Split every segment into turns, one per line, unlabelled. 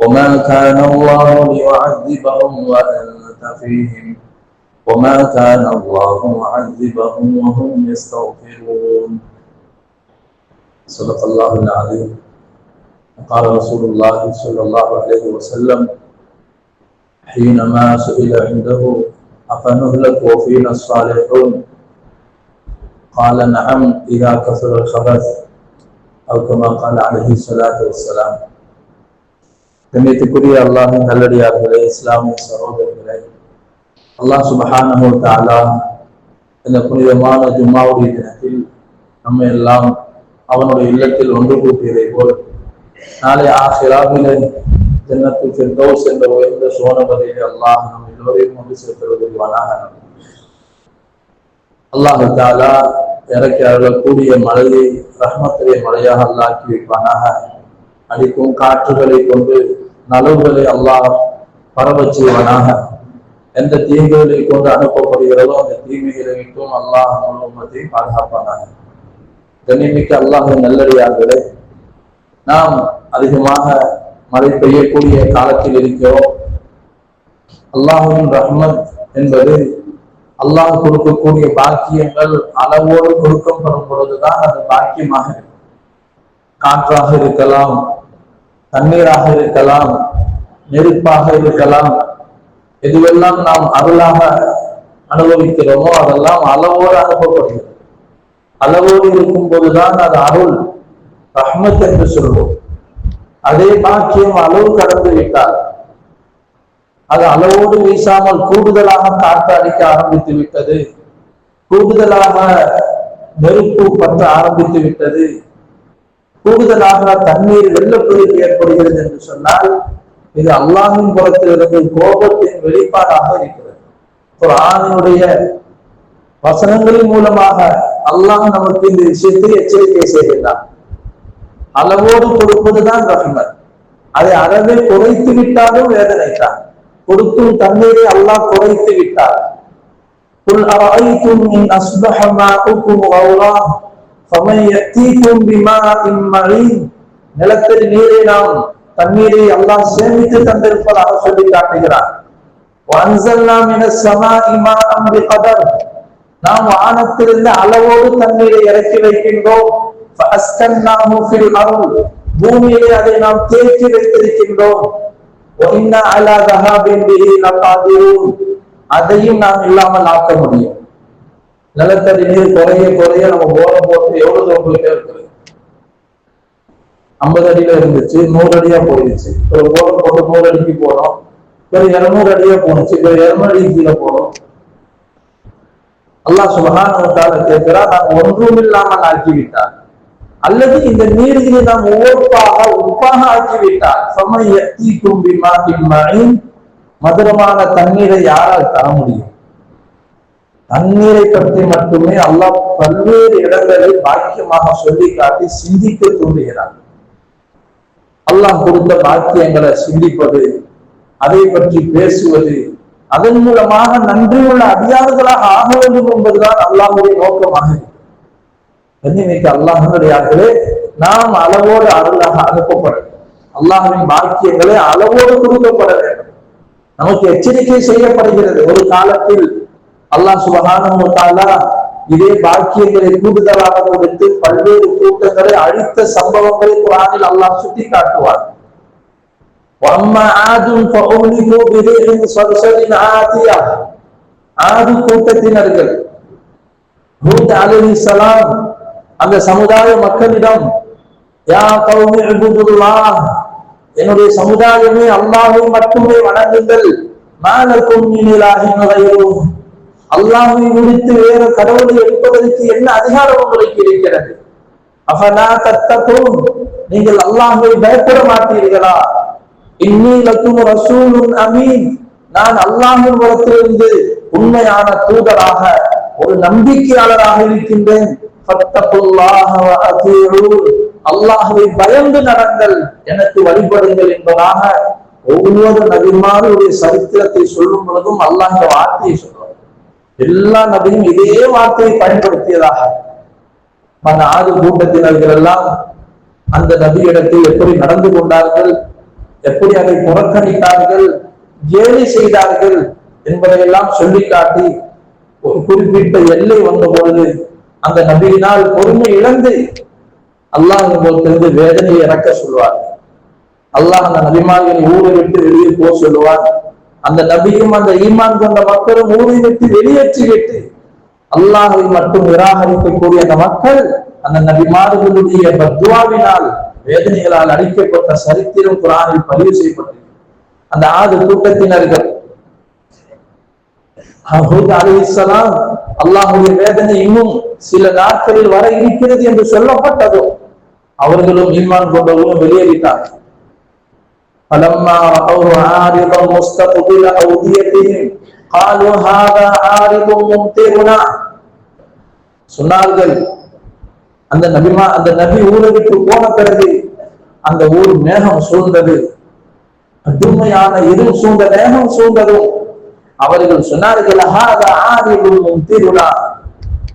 وما كان الله ليعذبهم وأنت فيهم. وما كان الله معذبهم وهم يستغفرون. صدق الله العظيم. قال رسول الله صلى الله عليه وسلم حينما سئل عنده أفنهلك وفينا الصالحون؟ قال نعم إذا كثر الخبث. أو كما قال عليه الصلاة والسلام. கண்ணியத்துக்குரிய அல்லாஹ் நல்லடியார்களே இஸ்லாமிய சகோதரர்களே. அல்லாஹ் சுபஹானஹு தாலா இந்த புனிதமான ஜும்மாவுடைய தினத்தில் நம்ம எல்லாம் அவனுடைய இல்லத்தில் ஒன்று கூட்டியதை போல் நாளை ஆசிராவிலே ஜன்னத்து ஃபிர்தௌஸ் என்ற உயர்ந்த சோனபதியை அல்லாஹ் நம் எல்லோரையும் கொண்டு சேர்த்து அல்லாஹு தாலா இறக்கி அருளக்கூடிய மழையை ரஹ்மத்திலே மழையாக அல்லாக்கி வைப்பானாக. அடிக்கும் காற்றுகளை கொண்டு நலவுகளை அல்லாஹ் பரவ செய்வனாக எந்த தீங்குகளை கொண்டு அனுப்பப்படுகிறதோ அந்த தீமைகளை விட்டும் அல்லாஹ் முழுவதை பாதுகாப்பானாக. கண்ணிமிக்க அல்லாஹ் நல்லடியார்களே நாம் அதிகமாக மழை பெய்யக்கூடிய காலத்தில் இருக்கிறோம். அல்லாஹுவின் ரஹ்மத் என்பது அல்லாஹ் கொடுக்கக்கூடிய பாக்கியங்கள் அளவோடு கொடுக்கப்படும் பொழுதுதான் அது பாக்கியமாக இருக்கும். காற்றாக இருக்கலாம் தண்ணீராக இருக்கலாம் நெருப்பாக இருக்கலாம். எதுவெல்லாம் நாம் அருளாக அனுபவிக்கிறோமோ அதெல்லாம் அளவோடு அனுப்பப்படுகிறது. அளவோடு இருக்கும் போதுதான் அது அருள் ரஹ்மத் என்று சொல்வோம். அதே பாக்கியம் அளவு கடந்து விட்டார் அது அளவோடு வீசாமல் கூடுதலாக காற்று அடிக்க ஆரம்பித்து விட்டது. கூடுதலாக நெருப்பு பற்ற ஆரம்பித்து விட்டது. கூடுதலாக தண்ணீர் வெள்ளப்பெருக்கு ஏற்படுகிறது என்று சொன்னால் இது அல்லாஹின் புறத்திலிருந்து கோபத்தின் வெளிப்பாடாக இருக்கிறது ஒரு ஆணினுடைய வசனங்களின் மூலமாக அல்லாஹ் நமக்கு இந்த விஷயத்தை எச்சரிக்கை செய்கின்றான் அளவோடு கொடுப்பதுதான் ரஹ்மத் அதை அறவே குறைத்து விட்டாலும் வேதனை தான் கொடுக்கும் தண்ணீரை அல்லாஹ் குறைத்து விட்டார் قل أرأيتم إن أصبح ماؤكم غورا நிலத்தடி நீரை நாம் தண்ணீரை எல்லாம் சேமித்து தந்திருப்பதாக சொல்லி காட்டுகிறார். நாம் வானத்திலிருந்து அளவோடு தண்ணீரை இறக்கி வைக்கின்றோம். பூமியிலே அதை நாம் தேக்கி வைத்திருக்கின்றோம். அதையும் நாம் இல்லாமல் ஆக்க முடியும். நிலத்தடி நீர் குறைய குறைய நம்ம போல போட்டு எவ்வளவு தூரம் போயிட்டே இருக்குது? ஐம்பது அடியில இருந்துச்சு நூறு அடியா போயிடுச்சு. ஒரு போல போட்டு நூறு அடிக்கு போனோம். ஒரு இருநூறு அடியா போனுச்சு இப்ப இருநூறு அடி கீழே போறோம் அல்லாஹ் சுபகான கேட்கிறா நான் ஒன்றும் இல்லாமல் ஆக்கிவிட்டார். அல்லது இந்த நீரினை நாம் உவப்பாக உப்பாக ஆக்கிவிட்டார். சமய தீ தும்பி மாட்டின் மதுரமான தண்ணீரை யாரால் தர முடியும்? தண்ணீரை பற்றி மட்டுமே அல்லாஹ் பல்வேறு இடங்களில் பாக்கியமாக சொல்லி காட்டி சிந்திக்க தூண்டுகிறார் அல்லாஹ் கொடுத்த பாக்கியங்களை சிந்திப்பது அதை பற்றி பேசுவது அதன் மூலமாக நன்றியுள்ள அடியாறுகளாக ஆக வேண்டும் என்பதுதான் அல்லாஹுடைய நோக்கமாக கண்ணிமிக்க அல்லாஹனுடையார்களே நாம் அளவோடு அருளாக அனுப்பப்பட அல்லாஹின் பாக்கியங்களை அளவோடு கொடுக்கப்பட வேண்டும். நமக்கு எச்சரிக்கை செய்யப்படுகிறது. ஒரு காலத்தில் அல்லாஹ் சுபகான இதே பாக்கியங்களை கூடுதலாக கொடுத்து பல்வேறு கூட்டங்களை அழித்த சம்பவங்களை குரானில் அல்லாஹ் சுட்டி காட்டுவார் ஆது கூட்டத்தினர்கள் ஹூத் அலி சலாம் அந்த சமுதாய மக்களிடம் யா கௌமி அபுதுல்லா என்னுடைய சமுதாயமே அல்லாஹை மட்டுமே வணங்குங்கள். மாலக்கும் இனிலாகி நுழையவும் அல்லாஹை முடித்து வேறு கடவுளை எடுப்பதற்கு என்ன அதிகாரம் உங்களுக்கு இருக்கிறது? அஃபலா தத்தகும் நீங்கள் அல்லாஹை பயப்பட மாட்டீர்களா? இன்னி லக்கும் ரசூலுன் அமீன். நான் அல்லாஹின் புறத்திலிருந்து உண்மையான தூதராக ஒரு நம்பிக்கையாளராக இருக்கின்றேன். அல்லாஹுவை பயந்து நடங்கள். எனக்கு வழிபடுங்கள் என்பதாக ஒவ்வொரு நபிமாருடைய சரித்திரத்தை சொல்லும் பொழுதும் அல்லாஹ் வார்த்தையை சொல்லும். எல்லா நபியும் இதே வார்த்தையை பயன்படுத்தியதாக. அந்த ஆறு கூட்டத்தினர்கள் எல்லாம் அந்த நபியிடத்தில் எப்படி நடந்து கொண்டார்கள் எப்படி அதை புறக்கணித்தார்கள் கேலி செய்தார்கள் என்பதையெல்லாம் சொல்லி காட்டி ஒரு குறிப்பிட்ட எல்லை வந்த பொழுது அந்த நபியினால் பொறுமை இழந்து அல்லாஹ் போத்திருந்து வேதனையை இறக்க சொல்வார் அல்லாஹ் அந்த நபிமார்களை ஊரை விட்டு வெளியே போக சொல்லுவார் அந்த நபியும் அந்த ஈமான் கொண்ட மக்களும் ஊரை விட்டு வெளியேற்றி விட்டு அல்லாஹை மட்டும் நிராகரிக்கக்கூடிய அந்த மக்கள் அந்த நபிமார்களுடைய பத்வாவினால் வேதனைகளால் அழிக்கப்பட்ட சரித்திரம் குரானில் பதிவு செய்யப்பட்டது அந்த ஆறு கூட்டத்தினர்கள் அலிசலாம் அல்லாஹுடைய வேதனை இன்னும் சில நாட்களில் வர இருக்கிறது என்று சொல்லப்பட்டதோ அவர்களும் ஈமான் கொண்டவர்களும் வெளியேறிட்டார்கள். فلما رأوه عارضا مستقبل أوديتهم قالوا هذا عارض ممطرنا சொன்னார்கள் அந்த நபிமா அந்த நபி ஊரை விட்டு போன பிறகு அந்த ஊர் மேகம் சூழ்ந்தது கடுமையான இருள் சூழ்ந்த மேகம் சூழ்ந்ததும் அவர்கள் சொன்னார்கள் திருவிழா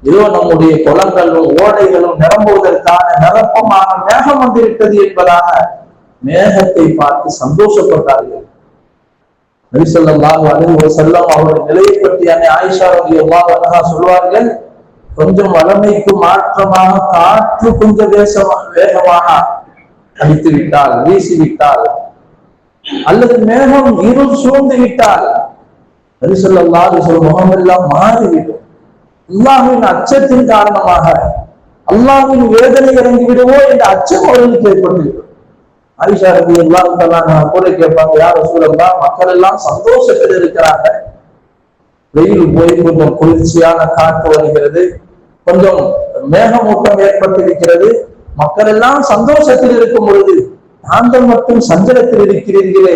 இதோ நம்முடைய குளங்களும் ஓடைகளும் நிரம்புவதற்கான நிரப்பமான மேகம் வந்துவிட்டது என்பதாக மேகத்தை பார்த்து சந்தோஷப்பட்டார்கள். நபிசல்லாஹு அலி செல்லம் அவருடைய நிலையை பற்றி ஆயிஷா ரவி அல்லாஹ் சொல்வார்கள் கொஞ்சம் வளமைக்கு மாற்றமாக காற்று கொஞ்சம் வேசமாக வேகமாக அடித்து விட்டால் வீசி விட்டால் அல்லது மேகம் இருள் சூழ்ந்து விட்டால் நபிசல்லாஹு சொல் முகம் எல்லாம் மாறிவிடும். அல்லாஹுவின் அச்சத்தின் காரணமாக அல்லாஹின் வேதனை இறங்கிவிடுவோ என்ற அச்சம் அவர்களுக்கு ஏற்பட்டுவிடும். ஆயிஷா ரவி எல்லாம் கூட கேட்பாங்க யார் சூழல்லா மக்கள் எல்லாம் சந்தோஷத்தில் இருக்கிறாங்க. வெயில் போய் கொஞ்சம் குளிர்ச்சியான காற்று வருகிறது. கொஞ்சம் மேகமூட்டம் ஏற்பட்டிருக்கிறது. மக்கள் எல்லாம் சந்தோஷத்தில் இருக்கும் பொழுது நாங்கள் மட்டும் சஞ்சலத்தில் இருக்கிறீர்களே.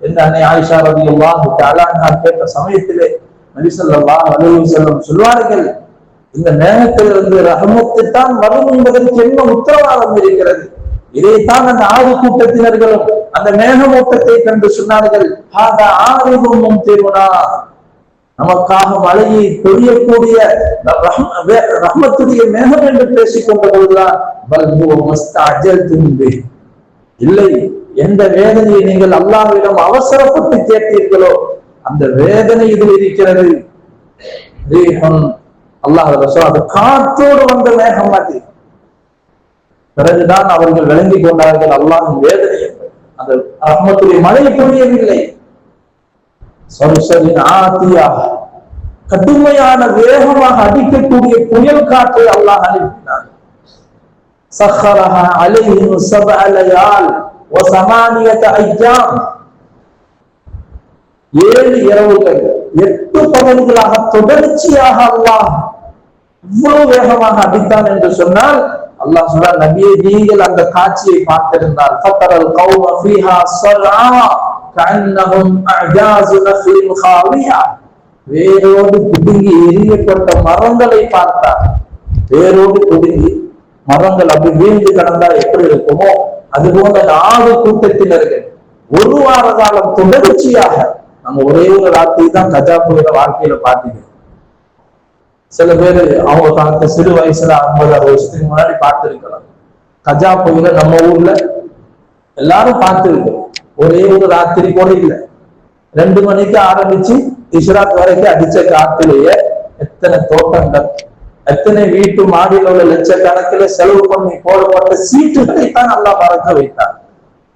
என்று அன்னை ஆயிஷா ரவி எல்லாம் கேட்ட சமயத்திலே நரிசல்லா அலுவலி செல்லும் சொல்வார்கள் இந்த மேகத்திலிருந்து ரகமத்து தான் வரும் என்பதற்கு என்ன உத்தரவாதம் இருக்கிறது? இதைத்தான் அந்த ஆறு கூட்டத்தினர்களும் அந்த மேகமூட்டத்தை கண்டு சொன்னார்கள். ஆறிவும் திருவனா நமக்காக மழையை பொழியக்கூடிய ரஹ்மத்துடைய மேகம் என்று பேசிக் கொண்ட பொழுதுதான் இல்லை எந்த வேதனையை நீங்கள் அல்லாவிடம் அவசரப்பட்டு கேட்டீர்களோ அந்த வேதனை இதில் இருக்கிறது. அல்லாஹ் அது காற்றோடு வந்த மேகம் அது. பிறகுதான் அவர்கள் விளங்கிக் கொண்டார்கள் அல்லாஹின் வேதனை என்பது. அந்த ரஹ்மத்துடைய மழையை பொழியவில்லை சொரிசரின் ஆத்தியா கடுமையான வேகமாக அடிக்கக்கூடிய புயல் காற்றை அல்லாஹ் அனுப்பினார் சஹரஹா அலைஹிம் சபஅலயால் வ சமானியத ஐயாம். ஏழு இரவுகள் எட்டு பகல்களாக தொடர்ச்சியாக அல்லாஹ் இவ்வளவு வேகமாக அடித்தான் என்று சொன்னால் அல்லாஹ் சொல்ற நபியை நீங்கள் அந்த காட்சியை பார்த்திருந்தால் ஃபத்தரல் கௌம ஃபீஹா ஸர்ஆ கஅன்னஹும் அஜாஸு நஃலின் காவியா வேரோடு குடுங்கி எரியப்பட்ட மரங்களை பார்த்தார். வேரோடு குடுங்கி மரங்கள் அப்படி வீழ்ந்து கிடந்தா எப்படி இருக்குமோ அது போன்ற நாலு கூட்டத்தினர்கள் ஒரு வார காலம் தொடர்ச்சியாக நம்ம ஒரே ஒரு ராத்திரி தான் கஜா புயல வாழ்க்கையில பார்த்தீங்க சில பேர் அவங்க காலத்து சிறு வயசுல ஐம்பது அறுபது வருஷத்துக்கு முன்னாடி பார்த்துருக்கலாம். கஜா புயல நம்ம ஊர்ல எல்லாரும் பார்த்துருக்கோம். ஒரே ஒரு ராத்திரி கூட இல்லை. ரெண்டு மணிக்கு ஆரம்பிச்சு இஸ்ராத் வரைக்கும் அடிச்ச காத்திலேயே எத்தனை தோட்டங்கள் எத்தனை வீட்டு மாடியில் உள்ள லட்சக்கணக்கில் செலவு பண்ணி போடப்பட்ட சீட்டுகளை தான் நல்லா மறக்க வைத்தார்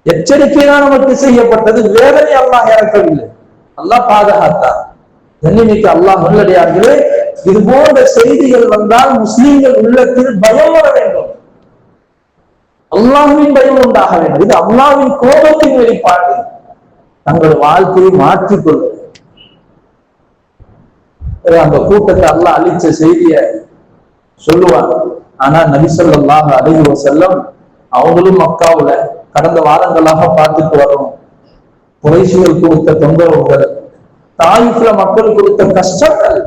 எச்சரிக்கைதான் நமக்கு செய்யப்பட்டது வேதனை அல்லாஹ் இறக்கவில்லை. அல்லாஹ் பாதுகாத்தார் கண்ணிமிக்கு அல்லாஹ் முன்னடியார்களே இது போன்ற செய்திகள் வந்தால் முஸ்லிம்கள் உள்ளத்தில் பயம் வர வேண்டும். அல்லாவின் பயம் உண்டாக வேண்டும். இது அல்லாவின் கோபத்தின் வெளிப்பாடு. தங்கள் வாழ்க்கையை மாற்றிக்கொள்வது அந்த கூட்டத்தை அல்லாஹ் அழிச்ச செய்திய சொல்லுவாங்க. ஆனா நபிசல்லாஹ் அழகி செல்லம் அவங்களும் மக்காவுல கடந்த வாரங்களாக பார்த்துட்டு வரோம் குறைசிகள் கொடுத்த தொந்தரவுகள் தாயிப்புல மக்கள் கொடுத்த கஷ்டங்கள்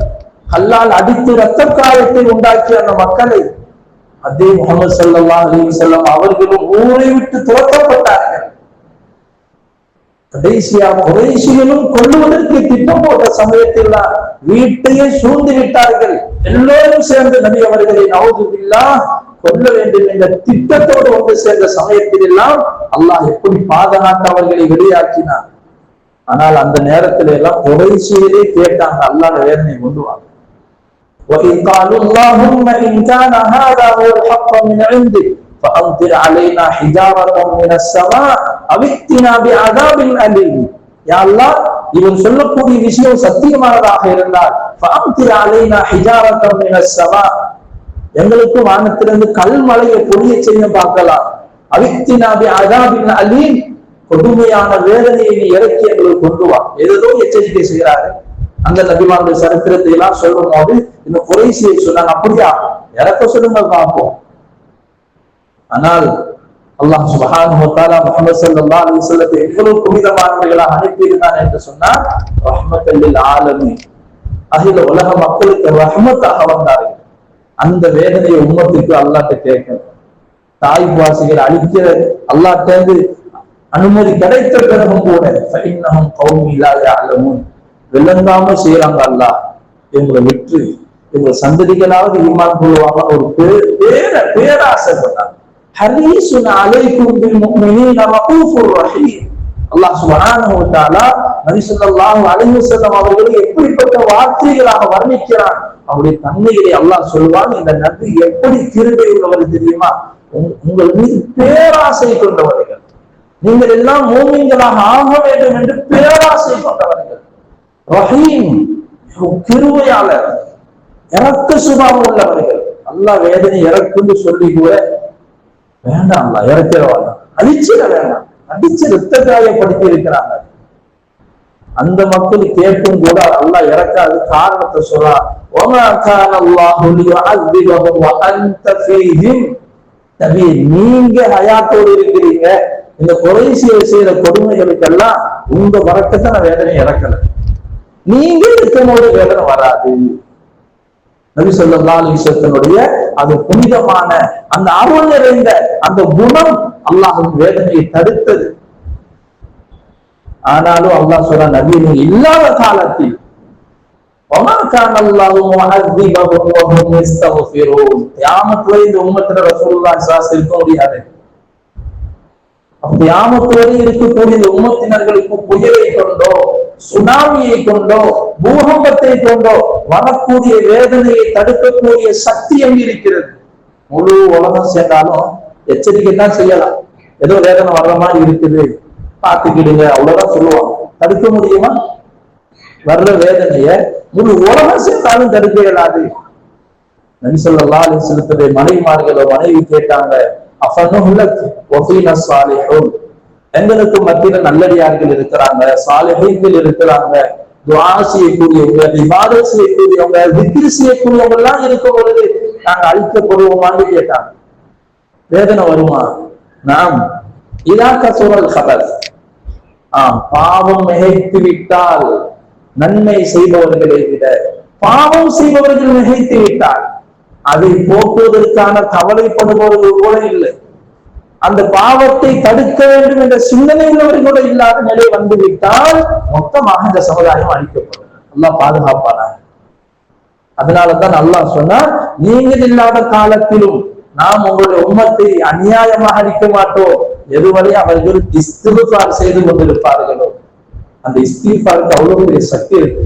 கல்லால் அடித்து ரத்த காயத்தை உண்டாக்கிய அந்த மக்களை அதே முகமது சல்லா அலி செல்லம் அவர்களும் ஊரை விட்டு துரத்தப்பட்டார்கள். கடைசியா குறைசிகளும் கொள்ளுவதற்கு திட்டம் போட்ட சமயத்தில் தான் வீட்டையே சூழ்ந்து விட்டார்கள். எல்லோரும் சேர்ந்து நபி அவர்களை நவதுவில்லா கொல்ல வேண்டும் என்ற திட்டத்தோடு வந்து சேர்ந்த சமயத்தில் எல்லாம் அல்லாஹ் எப்படி பாதுகாத்து அவர்களை வெளியாக்கினார் ஆனால் அந்த நேரத்துல எல்லாம் குறைசியலே கேட்டாங்க அல்லாத வேதனை கொண்டு வாங்க. وإذ قالوا اللهم إن كان هذا هو الحق من عندك فأمطر علينا حجارة من السماء أو ائتنا بعذاب أليم يا الله இவன் சொல்லக்கூடிய விஷயம் சத்தியமானதாக இருந்தால் فأمطر علينا حجارة من السماء எங்களுக்கு வானத்திலிருந்து கல்மலையை பொழிய செய்ய பார்க்கலாம் அவித்தினாபி அதாபின் அலீம் கொடுமையான வேதனையை நீ இறக்கி எங்களுக்கு கொண்டு வா ஏதோ எச்சரிக்கை செய்கிறாரு அந்த நபிமாருடைய சரித்திரத்தை எல்லாம் சொல்லும் போது இந்த குறைசியை சொன்னாங்க அப்படியா? இறக்க சொல்லுங்க பார்ப்போம். ஆனால் அல்லாஹ் சுபஹான் தஆலா முஹம்மது ஸல்லல்லாஹு அலைஹி வஸல்லத்தை எவ்வளவு புனிதமானவர்களாக அனுப்பியிருந்தான் என்று சொன்னால் ரஹ்மத்தல்லில் ஆலமி அகில உலக மக்களுக்கு ரஹ்மத்தாக வந்தார்கள். அந்த வேதனையை உம்மத்துக்கு அல்லாட்ட கேட்கும் தாய் வாசிகள் அழிக்கிற அல்லாட்டேந்து அனுமதி கிடைத்த பிறகும் கூட ஃபைன்னஹும் கௌமி இல்லாத அல்லமும் விளங்காம செய்யறாங்க அல்லாஹ் எங்களை விற்று எங்களை சந்ததிகளாவது ஈமான் கொள்வாங்க. ஒரு பேர் பேர பண்ணாங்க ஹரீசுன் அலைக்கும் பில் முஃமினீன ரഊஃபுர் ரஹீம். அல்லாஹ் சுப்ஹானஹு வ தஆலா நபி ஸல்லல்லாஹு அலைஹி வஸல்லம் அவர்களை எப்படிப்பட்ட வார்த்தைகளாக வர்ணிக்கிறான்? அவருடைய தன்மைகளை அல்லாஹ் சொல்வான் இந்த நபி எப்படி கிருபை உள்ளவர் தெரியுமா? உங்கள் மீது பேராசை கொண்டவர்கள். நீங்கள் எல்லாம் மோமிங்களாக ஆக வேண்டும் என்று பேராசை கொண்டவர்கள். ரஹீம் கிருவையாளர் இறக்க சுபாவம் உள்ளவர்கள். அல்லா வேதனை இறக்குன்னு சொல்லி கூட வேண்டாம் அல்ல இறக்கிற வேண்டாம். வேண்டாம். அடிச்சு ரத்த காயப்படுத்தி இருக்கிறாங்க. அந்த மக்கள் கேட்கும் கூட அல்லா இறக்காது காரணத்தை சொல்றா. ஒமா கான் நபி நீங்க ஹயாத்தோடு இருக்கிறீங்க. இந்த குறைசியை செய்யற கொடுமைகளுக்கெல்லாம் உங்க வரக்கத்தை நான் வேதனை இறக்கலை. நீங்க இருக்கும் போது வேதனை வராது. நபி சொல்லா அலிசத்தினுடைய அந்த புனிதமான அந்த அருள் நிறைந்த அந்த குணம் அல்லாஹின் வேதனையை தடுத்தது. ஆனாலும் அல்லாஹ் சொல்ற நபீனு இல்லாத காலத்தில் இருக்கக்கூடிய உம்மத்தினர்களுக்கு புயலை கொண்டோ சுனாமியை கொண்டோ பூகம்பத்தை கொண்டோ வரக்கூடிய வேதனையை தடுக்கக்கூடிய சக்தி இருக்கிறது? முழு உலகம் சேர்ந்தாலும் எச்சரிக்கை தான் செய்யலாம். ஏதோ வேதனை வர்ற மாதிரி இருக்குது. பார்த்துக்கிடுங்க அவ்வளவுதான் சொல்லுவாங்க. தடுக்க முடியுமா? வர்ற வேதனைய முழு உலகம் சேர்ந்தாலும் தடுக்க இயலாது. நன்சல்லா செலுத்ததை மனைவிமார்களோ மனைவி கேட்டாங்க அஃபனும் வஃபீன ஸாலிஹூன் எங்களுக்கு மத்தியில நல்லடியார்கள் இருக்கிறாங்க சாலைகள் இருக்கிறாங்க துஆ செய்யக்கூடியவங்க இபாதத் செய்யக்கூடியவங்க வித்திரி செய்யக்கூடியவங்க எல்லாம் இருக்கும் பொழுது நாங்க அழிக்கப்படுவோமான்னு கேட்டாங்க. வேதனை வருமா? நாம் இதாக்க கசுரல் கபர். ஆஹ் பாவம் மிகைத்து விட்டால் நன்மை செய்பவர்களை விட பாவம் செய்பவர்கள் மிகைத்து விட்டால் அதை போக்குவதற்கான கவலைப்படுபவர்கள் கூட இல்லை. அந்த பாவத்தை தடுக்க வேண்டும் என்ற சிந்தனை உள்ளவர்கள் கூட இல்லாத நிலை வந்து விட்டால் மொத்தமாக இந்த சமுதாயம் அழிக்கப்படும். நல்லா பாதுகாப்பான அதனாலதான் அல்லாஹ் சொன்னா நீங்கள் இல்லாத காலத்திலும் நாம் உங்களுடைய உம்மத்தை அநியாயமாக அழிக்க மாட்டோம். எதுவரை அவர்கள் இஸ்திஃபார் செய்து கொண்டிருப்பார்களோ? அந்த இஸ்திஃபாருக்கு அவ்வளவு பெரிய சக்தி இருக்கு.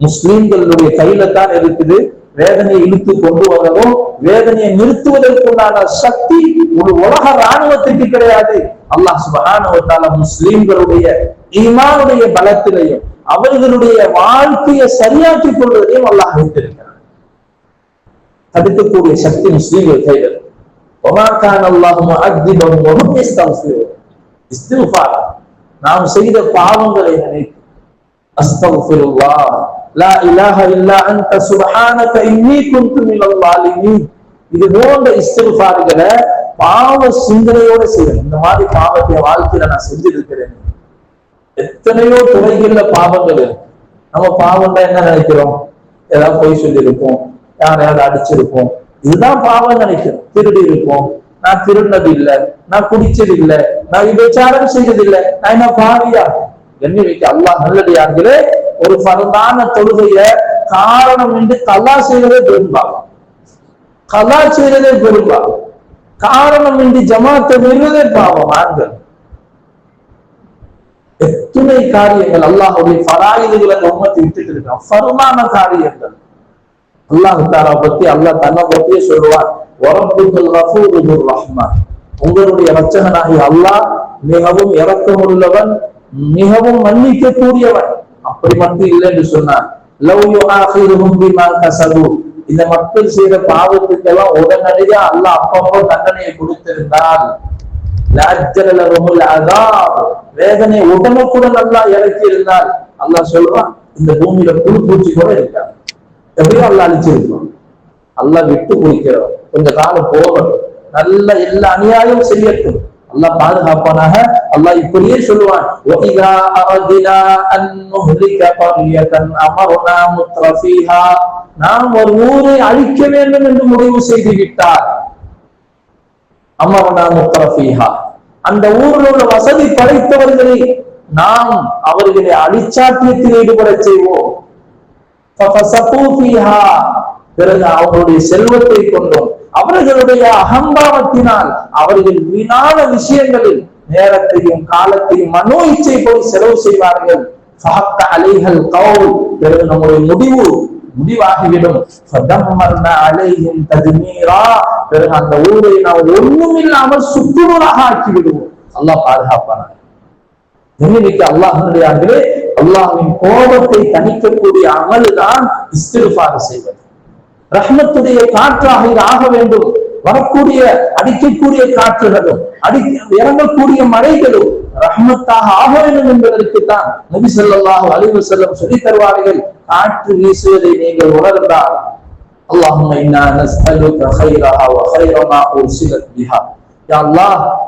முஸ்லீம்களுடைய கையில தான் இருக்குது. வேதனையை இழுத்து கொண்டு வரவும் வேதனையை நிறுத்துவதற்குண்டான சக்தி ஒரு உலக ராணுவத்திற்கு கிடையாது. அல்லாஹ் சுபானுவத்தால முஸ்லீம்களுடைய இமானுடைய பலத்திலையும் அவர்களுடைய வாழ்க்கையை சரியாக்கி கொள்வதையும் அல்லாஹ் வைத்திருக்கிறார் தடுக்கக்கூடிய சக்தி முஸ்லீம்கள் கைகள் நாம் செய்த பாவங்களை நினைத்து. அஸ்தம் லா இலாஹ இல்லா அன்த சுப்ஹானக இன்னீ குன்து மினல் ஸாலிமீன் இது போன்ற இஸ்திஃபார்களை பாவ சிந்தனையோட செய்யணும் இந்த மாதிரி பாவத்தை வாழ்க்கையில நான் செஞ்சிருக்கிறேன். எத்தனையோ துறைகள்ல பாவங்கள் இருக்கு. நம்ம பாவம்னா என்ன நினைக்கிறோம்? ஏதாவது பொய் சொல்லியிருப்போம். யாரையாவது அடிச்சிருப்போம். இதுதான் பாவம் நினைக்கிறோம். திருடி இருப்போம். நான் திருடினது இல்ல. நான் குடிச்சது இல்ல. நான் விபச்சாரம் செய்தது இல்ல. நான் என்ன பாவியா? எண்ணி வைக்க அல்லாஹ் நல்லடியார்களே ஒரு பரந்தான தொழுகைய காரணம் என்று கலா செய்வதே பெரும்பாலும். கலா செய்யறதே பெரும்பாலும். காரணம் இன்றி ஜமாத்தை விடுவதே பாவம் ஆண்கள். எத்துணை காரியங்கள் அல்லாஹுடைய பராயுதுகளை அந்த உம்மத்தை விட்டுட்டு இருக்கான் ஃபர்மான காரியங்கள். அல்லாஹ் தாரா பத்தி அல்லாஹ் தன்னை பத்தியே சொல்லுவான். வரப்புகள் ரஃபூருதுர் ரஹ்மான். உங்களுடைய ரச்சகனாகி அல்லாஹ் மிகவும் இறக்கமுள்ளவன் மிகவும் மன்னிக்க கூடியவன் அப்படி மட்டும் இல்லை என்று சொன்னான் லவ் யுஆஹிருஹும் பிமா கஸபு இந்த மக்கள் செய்த பாவத்துக்கெல்லாம் உடனடியா அல்லாஹ் அப்பப்போ தண்டனையை கொடுத்திருந்தால் வேதனை உடனுக்குடன் நல்லா இறக்கி இருந்தால் அல்லாஹ் சொல்லுவான் இந்த பூமியில புழு பூச்சி கூட இருக்காது. எப்படியோ அல்லாஹ் அழிச்சிருக்கோம் அல்லா விட்டு குளிக்கிறோம் கொஞ்ச காலம் போகணும். நல்ல எல்லா அநியாயம் செய்யட்டும். அல்லாஹ் பாதுகாப்பானாக அல்லாஹ் இப்படியே சொல்லுவான் وَإِذَا أَرَدْنَا أَن نُهْلِكَ قَرْيَةً أَمَرْنَا مُتْرَفِيهَا நாம் ஒரு ஊரை அழிக்க வேண்டும் என்று முடிவு செய்து விட்டார் அமர்னா முத்தரஃபீஹா அந்த ஊரில் உள்ள வசதி படைத்தவர்களை நாம் அவர்களை அழிச்சாட்டியத்தில் ஈடுபட செய்வோம் فَفَسَقُوا فِيهَا. பிறகு அவர்களுடைய செல்வத்தை கொண்டும். அவர்களுடைய அகம்பாவத்தினால் அவர்கள் வீணான விஷயங்களில் நேரத்தையும் காலத்தையும் மனோ இச்சை போய் செலவு செய்வார்கள். அலைகள் கவுல். பிறகு நம்முடைய முடிவு முடிவாகிவிடும். பிறகு அந்த ஊரை நாம் ஒன்றும் இல்லாமல் சுற்றுநூறாக ஆக்கி அல்லாஹ் பாதுகாப்பான இன்னைக்கு அல்லாஹனுடைய அன்றே அல்லாஹின் கோபத்தை தணிக்கக்கூடிய அமல் தான் இஸ்திருபாறு செய்வது. ரஹ்மத்துடைய காற்றாக இது ஆக வேண்டும். வரக்கூடிய அடிக்கக்கூடிய காற்றுகளும் அடி இறங்கக்கூடிய மழைகளும் ரஹ்மத்தாக ஆக வேண்டும் என்பதற்கு தான் நபி சொல்லாஹ் அலிவு செல்லம் சொல்லி தருவார்கள் காற்று வீசுவதை நீங்கள் உணர்ந்தால் அல்லாஹும்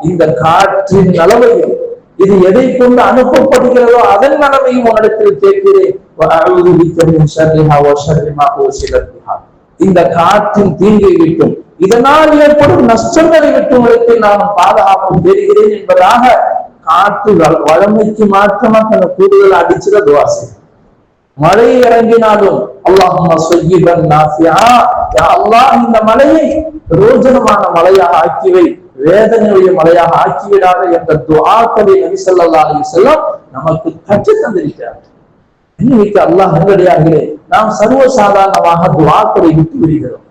இந்த காற்றின் அளவையும் இது எதை கொண்டு அனுப்பப்படுகிறதோ அதன் நலமையும் உன்னிடத்தில் கேட்கிறேன். இந்த காற்றின் தீங்கை விட்டும். இதனால் ஏற்படும் நஷ்டங்களை விட்டும் உங்களுக்கு நான் பாதுகாப்பு பெறுகிறேன் என்பதாக காற்று வ- வழமைக்கு மாற்றமா தன்னை கூடுதல் அடிச்சுட துவாசி மழை இறங்கினாலும் அல்லாஹும்ம சொய்யிபன் நாசியா. அல்லாஹ் இந்த மலையை ரோஜனமான மலையாக ஆக்கிவை வேதனையுடைய மலையாக ஆக்கிவிடாத என்ற துஆக்களை நபி ஸல்லல்லாஹு அலி செல்லம் நமக்கு கற்று தந்திருக்கிறார் இன்னைக்கு அல்லாஹ் நல்லடியார்களே நாம் சர்வசாதாரணமாக துவாக்களை விட்டு விடுகிறோம்.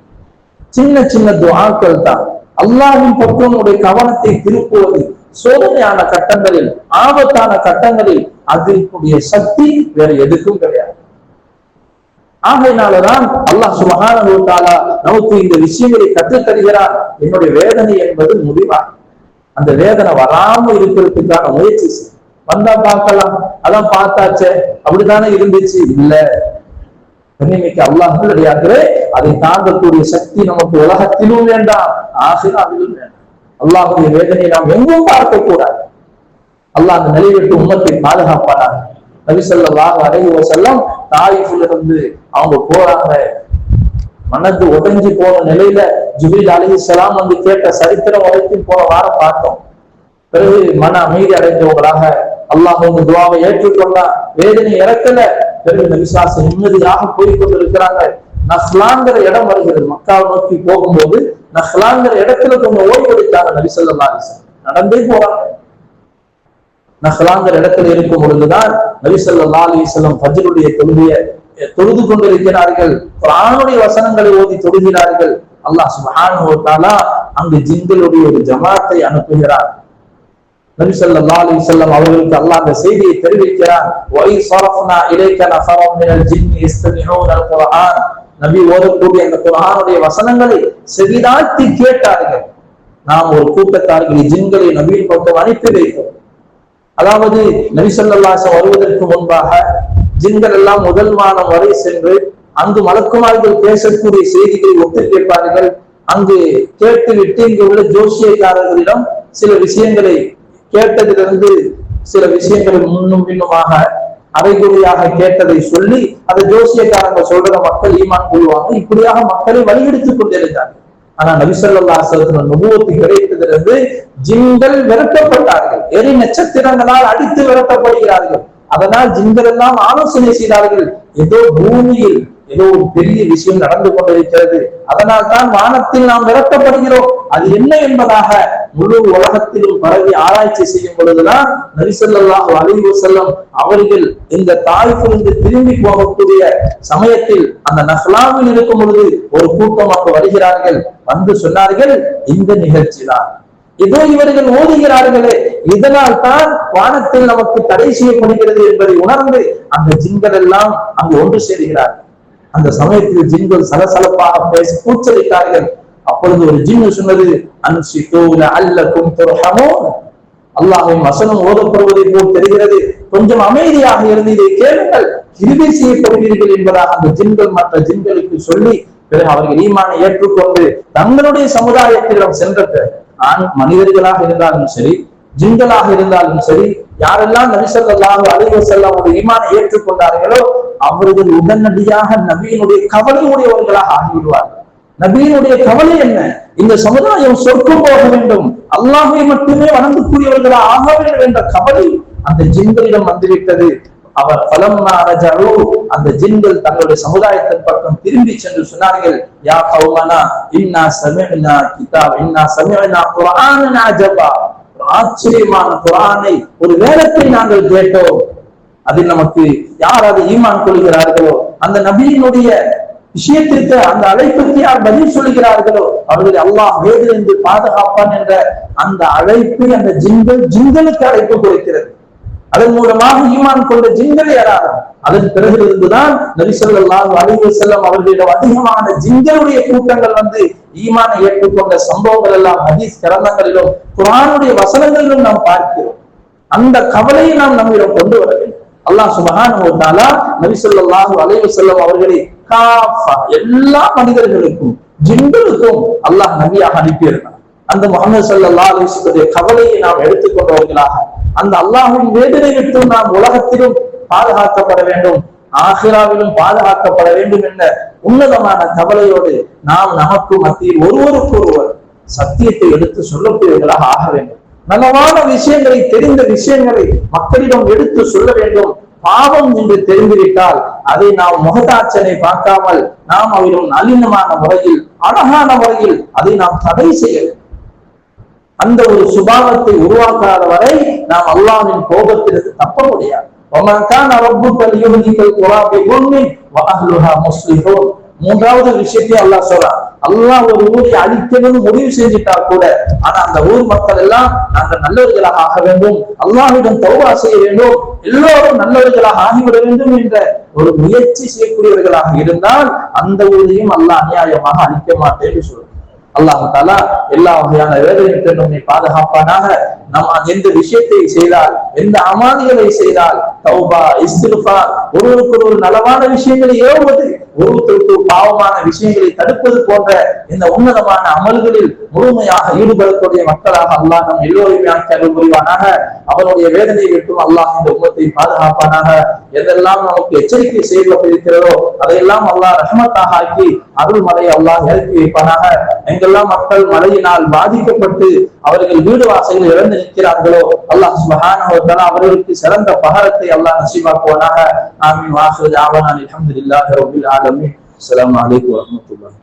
சின்ன சின்ன துவாக்கள் தான். அல்லாஹ்வின் பக்கம் உடைய கவனத்தை திருப்புவது சோதனையான கட்டங்களில் ஆபத்தான கட்டங்களில் அதற்குரிய சக்தி வேற எதுக்கும் கிடையாது. ஆகையினாலதான் அல்லாஹ் சுபஹானஹு வ நமக்கு இந்த விஷயங்களை கற்றுத்தருகிறார் என்னுடைய வேதனை என்பது முடிவா அந்த வேதனை வராமல் இருக்கிறதுக்கான முயற்சி செய்யும் வந்தா பார்க்கலாம். அதான் பார்த்தாச்சே. அப்படித்தானே இருந்துச்சு? இல்ல. கண்ணிமைக்கு அல்லாஹ் அதை தாங்கக்கூடிய சக்தி நமக்கு உலகத்திலும் வேண்டாம் ஆசிராவிலும் வேண்டாம். அல்லாஹுடைய வேதனையை நாம் எங்கும் பார்க்க கூடாது. அல்லாஹ் அந்த நிலைவிட்டு உண்மத்தை பாதுகாப்பானார் நபி ஸல்லல்லாஹு செல்லம் வஸல்லம் இருந்து அவங்க போறாங்க. மனது உடைஞ்சு போன நிலையில ஜுபில் அலி இஸ்லாம் வந்து கேட்ட சரித்திரம் வரைக்கும் போன வாரம் பார்த்தோம். பிறகு மன அமைதி அடைந்தவங்களாக அல்லாஹ் உங்க துவாவை ஏற்றுக்கொண்டான் வேதனை இறக்கல. பிறகு நபிசாச நிம்மதியாக போய் கொண்டிருக்கிறாங்க நஹ்லாங்கிற இடம் வருகிறது. மக்காவை நோக்கி போகும்போது நஸ்லாங்கிற இடத்துல கொஞ்சம் ஓய்வு எடுத்தாங்க நபி ஸல்லல்லாஹு நடந்தே போறாங்க. நஹ்லாங்கிற இடத்துல இருக்கும் பொழுதுதான் நபி ஸல்லல்லாஹு அலைஹி வஸல்லம் தொழுகையை தொழுது கொண்டிருக்கிறார்கள். குர்ஆனுடைய வசனங்களை ஓதி தொழுகிறார்கள். அல்லாஹ் சுப்ஹானஹு அங்கு ஜின்களுடைய ஒரு ஜமாத்தை அனுப்புகிறார். நபி ஸல்லல்லாஹு அலைஹி அவர்களுக்கு அல்லாஹ் அந்த செய்தியை தெரிவிக்கிறார் வஐ ஸரஃப்னா இலைக நஃபரம் மினல் ஜின்னி யஸ்தமிஊன அல் குர்ஆன் நபி ஓதக்கூடிய அந்த குர்ஆனுடைய வசனங்களை செவிதாழ்த்தி கேட்டார்கள். நாம் ஒரு கூட்டத்தார்களை ஜின்களை நபியின் பக்கம் அனுப்பி வைத்தோம் அதாவது நபி வருவதற்கு முன்பாக ஜின்கள் எல்லாம் முதல் மாதம் வரை சென்று அங்கு மலக்குமார்கள் பேசக்கூடிய செய்திகளை ஒத்து கேட்பார்கள் அங்கு கேட்டுவிட்டு இங்கு உள்ள ஜோசியக்காரர்களிடம் சில விஷயங்களை கேட்டதிலிருந்து சில விஷயங்கள் முன்னும் பின்னுமாக அரைகுறையாக கேட்டதை சொல்லி அதை ஜோசியக்காரங்க சொல்றத மக்கள் ஈமான் கொள்வாங்க. இப்படியாக மக்களை வழியெடுத்துக் கொண்டிருந்தார்கள். ஆனா நபிசல்லா சலத்தின் நுபுவத்து கிடைத்ததிலிருந்து ஜிங்கள் விரட்டப்பட்டார்கள். எரி நட்சத்திரங்களால் அடித்து விரட்டப்படுகிறார்கள். அதனால் ஜிங்கள் எல்லாம் ஆலோசனை செய்தார்கள். ஏதோ பூமியில் ஏதோ ஒரு பெரிய விஷயம் நடந்து கொண்டிருக்கிறது. அதனால் தான் வானத்தில் நாம் விரட்டப்படுகிறோம். அது என்ன என்பதாக முழு உலகத்திலும் பரவி ஆராய்ச்சி செய்யும் பொழுதுதான் நரிசல்லாஹு அழிவு செல்லும் அவர்கள் இந்த தாய்ப்பிலிருந்து திரும்பி போகக்கூடிய சமயத்தில் அந்த நஹ்லாவில் இருக்கும் பொழுது ஒரு கூட்டம் அங்கு வருகிறார்கள். வந்து சொன்னார்கள் இந்த நிகழ்ச்சி தான். ஏதோ இவர்கள் ஓதுகிறார்களே இதனால் தான் வானத்தில் நமக்கு தடை செய்யப்படுகிறது என்பதை உணர்ந்து அந்த ஜிங்கள் எல்லாம் அங்கு ஒன்று சேர்கிறார்கள். அந்த சமயத்தில் ஜின்கள் சலசலப்பாக பேசி கூச்சலிட்டார்கள். அப்பொழுது ஒரு ஜின்னு சொன்னது அன்சித்தூல அல்லக்கும் துர்ஹமோ அல்லாஹின் வசனம் ஓதப்படுவதை போல் தெரிகிறது. கொஞ்சம் அமைதியாக இருந்து இதை கேளுங்கள். கிருபை செய்யப்படுவீர்கள் என்பதாக அந்த ஜின்கள் மற்ற ஜின்களுக்கு சொல்லி பிறகு அவர்கள் ஈமானை ஏற்றுக்கொண்டு தங்களுடைய சமுதாயத்திடம் சென்ற பிறகு ஆண் மனிதர்களாக இருந்தாலும் சரி ஜின்களாக இருந்தாலும் சரி யாரெல்லாம் நபிசல்லாஹு அலைவ செல்லம் ஒரு ஈமானை ஏற்றுக்கொண்டார்களோ அவர்கள் உடனடியாக நபியினுடைய கவலையுடையவர்களாக ஆகிவிடுவார்கள். நபியினுடைய கவலை என்ன? இந்த சமுதாயம் சொர்க்கம் போக வேண்டும். அல்லாஹை மட்டுமே வணங்கக்கூடியவர்களா ஆக வேண்டும் என்ற கவலை அந்த ஜின்களிடம் வந்துவிட்டது. அவர் பலம் ரஜரு அந்த ஜின்கள் தங்களுடைய சமுதாயத்தின் பக்கம் திரும்பி சென்று சொன்னார்கள் யா கௌமனா இன்னா சமிஅனா கிதாப் இன்னா சமிஅனா குர்ஆனன் ஜபா ஆச்சரியமான குரானை ஒரு வேதத்தை நாங்கள் கேட்டோம். அதில் நமக்கு யார் அதை ஈமான் கொள்கிறார்களோ அந்த நபியினுடைய விஷயத்திற்கு அந்த அழைப்புக்கு யார் பதில் சொல்கிறார்களோ அவர்களை அல்லாஹ் வேதிலிருந்து பாதுகாப்பான் என்ற அந்த அழைப்பு அந்த ஜிங்கல் ஜிங்கலுக்கு அழைப்பு கொடுக்கிறது. அதன் மூலமாக ஈமான் கொண்ட ஜிங்களை யாராலும் அதன் பிறகு இருந்துதான் நரிசல்லாஹ் அலிவு செல்லம் அவர்களிடம் அதிகமான ஜிங்களுடைய கூட்டங்கள் வந்து ஈமானை ஏற்றுக்கொண்ட சம்பவங்கள் எல்லாம் ஹதீஸ் கிரந்தங்களிலும் குரானுடைய வசனங்களிலும் நாம் பார்க்கிறோம். அந்த கவலையை நாம் நம்மிடம் கொண்டு வர வேண்டும் அல்லாஹ் சுபஹான நபிசல்லாஹு அலைவு செல்லம் அவர்களே காஃபா எல்லா மனிதர்களுக்கும் ஜின்களுக்கும் அல்லாஹ் நபியாக அனுப்பியிருந்தான். அந்த முகமது சல்லா அலிசுடைய கவலையை நாம் எடுத்துக்கொண்டவர்களாக அந்த அல்லாஹின் வேதனை விட்டு நாம் உலகத்திலும் பாதுகாக்கப்பட வேண்டும் ஆஹிராவிலும் பாதுகாக்கப்பட வேண்டும் என்ற உன்னதமான கவலையோடு நாம் நமக்கு மத்தியில் ஒருவருக்கு ஒருவர் சத்தியத்தை எடுத்து சொல்லக்கூடியவர்களாக ஆக வேண்டும். நலவான விஷயங்களை தெரிந்த விஷயங்களை மக்களிடம் எடுத்து சொல்ல வேண்டும். பாவம் என்று தெரிந்துவிட்டால் அதை நாம் முகதாட்சனை பார்க்காமல் நாம் அவரிடம் நளினமான முறையில் அழகான முறையில் அதை நாம் தடை செய்ய வேண்டும். அந்த ஒரு சுபாவத்தை உருவாக்காத வரை நாம் அல்லாவின் கோபத்திற்கு தப்ப முடியாது. மூன்றாவது விஷயத்தை அல்லாஹ் சொல்றான். அல்லாஹ் ஒரு ஊரை அழிக்கணும்னு முடிவு செஞ்சுட்டா கூட ஆனா அந்த ஊர் மக்கள் எல்லாம் நாங்கள் நல்லவர்களாக ஆக வேண்டும். அல்லாஹிடம் தௌவா செய்ய வேண்டும். எல்லோரும் நல்லவர்களாக ஆகிவிட வேண்டும் என்ற ஒரு முயற்சி செய்யக்கூடியவர்களாக இருந்தால் அந்த ஊரையும் அல்லாஹ் அநியாயமாக அழிக்க மாட்டேன்னு அல்லாஹு தாலா எல்லா வகையான வேதனைக்கு நம்மை பாதுகாப்பானாக. நம்ம எந்த விஷயத்தை செய்தால் எந்த அமாதிகளை செய்தால் தௌபா இஸ்திருபா ஒருவருக்கு ஒரு நலமான விஷயங்களை ஏவுவது ஒருவருக்கு பாவமான விஷயங்களை தடுப்பது போன்ற இந்த உன்னதமான அமல்களில் முழுமையாக ஈடுபடக்கூடிய மக்களாக அல்லாஹ் நம் எல்லோருமே புரிவானாக. அவனுடைய வேதனையை விட்டும் அல்லாஹ் இந்த உமத்தை பாதுகாப்பானாக? எதெல்லாம் நமக்கு எச்சரிக்கை செய்யப்பட்டிருக்கிறதோ அதையெல்லாம் அல்லாஹ் ரஹமத்தாக ஆக்கி அருள் மலையை அல்லாஹ் இறக்கி வைப்பானாக. எங்கெல்லாம் மக்கள் மழையினால் பாதிக்கப்பட்டு அவர்கள் வீடு வாசலில் இழந்து நிற்கிறார்களோ அல்லாஹ் சுபஹானஹு அவர்களுக்கு சிறந்த பகரத்தை அல்லாஹ் நசீபாக்குவானாக ஆமீன் வாஹிரு தாவானா அல்ஹம்துலில்லாஹி ரப்பில் ஆலமீன். அஸ்ஸலாமு அலைக்கும் வரஹ்மத்துல்லாஹி.